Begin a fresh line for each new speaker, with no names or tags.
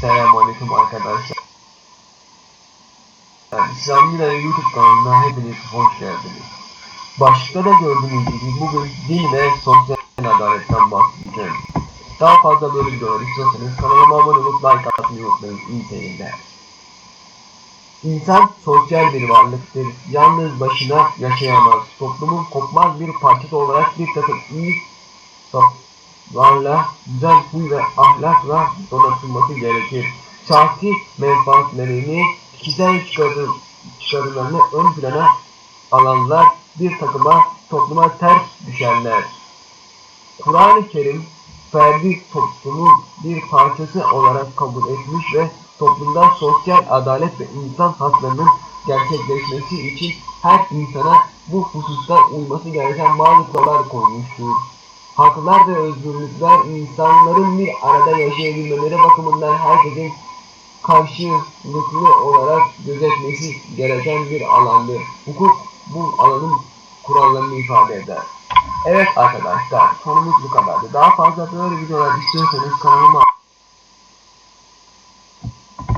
Selamünaleyküm arkadaşlar. Yani İslamiyla YouTube kanalına hepiniz hoş geldiniz. Başta da gördüğünüz gibi bugün din ve sosyal adaletten bahsedeceğim. Daha fazla böyle videolar istiyorsanız kanalıma abone olup like atmayı unutmayın. İyi seyirler. İnsan sosyal bir varlıktır. Yalnız başına yaşayamaz. Toplumun kopmaz bir parçası olarak bir takım iyi varla, güzel huy ve ahlakla donatılması gerekir. Şahsi menfaatlerini, kişisel çıkarı, çıkarılarını ön plana alanlar bir takıma topluma ters düşerler. Kur'an-ı Kerim ferdi toplumun bir parçası olarak kabul etmiş ve toplumda sosyal adalet ve insan haklarının gerçekleşmesi için her insana bu hususta uyması gereken bazı kurallar koymuştur. Haklar ve özgürlükler insanların bir arada yaşayabilmeleri bakımından herkesin karşılıklı olarak gözetmesi gereken bir alandır. Hukuk bu alanın kurallarını ifade eder. Evet arkadaşlar konumuz bu kadardı. Daha fazla böyle videolar istiyorsanız kanalıma